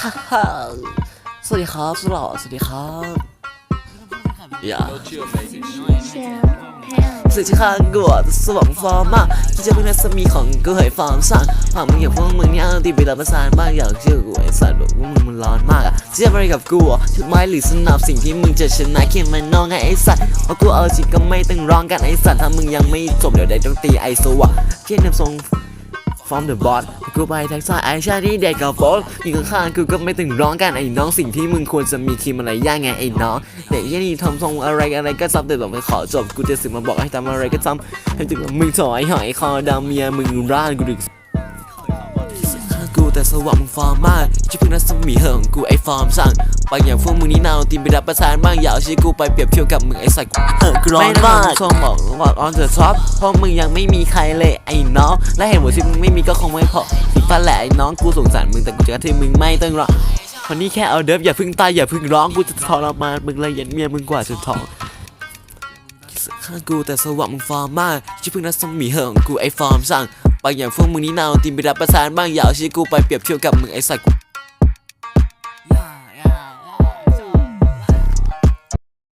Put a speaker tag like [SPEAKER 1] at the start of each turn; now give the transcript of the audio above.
[SPEAKER 1] ฮ่าฮ่าสวัสดีครับสุดหล่อสวัสดีครับย่าสื่อที่ข้างกูสว่ามฟอร์มมากที่จะเป็นนักสมีของกูให้ฟอร์มสั่งผ่านมึงอย่างพวกมึงเนี่ยที่ไปรับประสานบ้างอยากเชื่อกูไอ้สัตว์บอกว่ามึงมันร้อนมากอะที่จะไปกับกูชุดไม้หรือสนับสิ่งที่มึงจะชนะเขียนมันนองไงไอ้สัตว์เพราะกูเอาจริงก็ไม่ต้องร้องกันไอ้สัตว์ถ้ามึงยังไม่จบเดี๋ยวได้ต้องตีไอโซวะเขียนนำทรง from the bot กูไปแทางซ้าไอชาที่เด็กกับโฟลอยู่ข้างๆกูก็ไม่ตึงร้องกันไอ้น้องสิ่งที่มึงควรจะมีคีมอะไรย่างไงไอ้น้องเด็กยี่นี่ทำทรงอะไรอะไรก็ซ้ำแต่แบบไม่ขอจบกูจะสึกมาบอกให้ทำอะไรก็ทำให้ถึงมึงถอยหอยคอดำเมียมึงร่านกูดึกกูแต่สว่างมึงฟอร์มมากจะเพิ่งรัศมีเหอะของกูไอ้ฟอร์มสั่ง ไปอย่างพวกมึงนี่นาวตีมไปรับประทานบ้างอย่าเอาชีวิตกูไปเปรียบเทียบกับมึงไอ้สัตว์เออกูร้อนมากชมบอกว่า on the top เพราะมึงยังไม่มีใครเลยไอ้น้อง และเห็นว่าที่มึงไม่มีก็คงไม่พออีกพันแหละไอ้น้องกูสงสารมึงแต่กูจะที่มึงไม่ต้องรอคนนี้แค่เอาเดิฟอย่าเพึ่งตายอย่าเพึ่งร้องกูจะทรมานมึงเลยยันเมียมึงกว่าจนท้องข้างกูแต่สว่างมึงฟอร์มมากที่เพิ่งรัศมีเหอะของกูไอ้ฟอร์มสั่งบางอย่างพวกมึงนี่นาวตีมไปรับประทานบ้างอย่าเอาชีวิตกูไปเปรียบเทียบกับมึงไอ้สัตว์